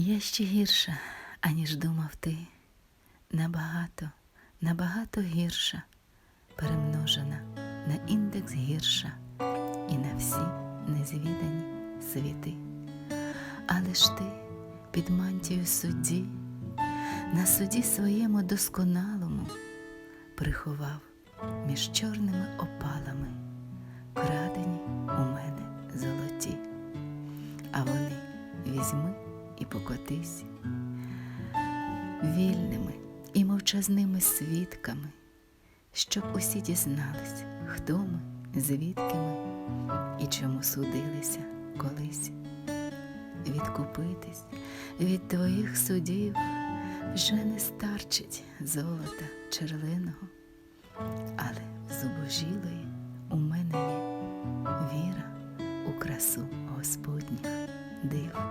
Я ще гірша, аніж думав ти, набагато, набагато гірша, перемножена на індекс гірша і на всі незвідані світи. Але ж ти під мантією судді, на суді своєму досконалому приховав між чорними опалами, крадені у мене золоті, а вони візьми і покотись вільними і мовчазними свідками, щоб усі дізнались, хто ми, звідки ми і чому судилися колись. Відкупитись від твоїх судів вже не старчить золота черленого, але зубожілої у мене є віра у красу Господніх див.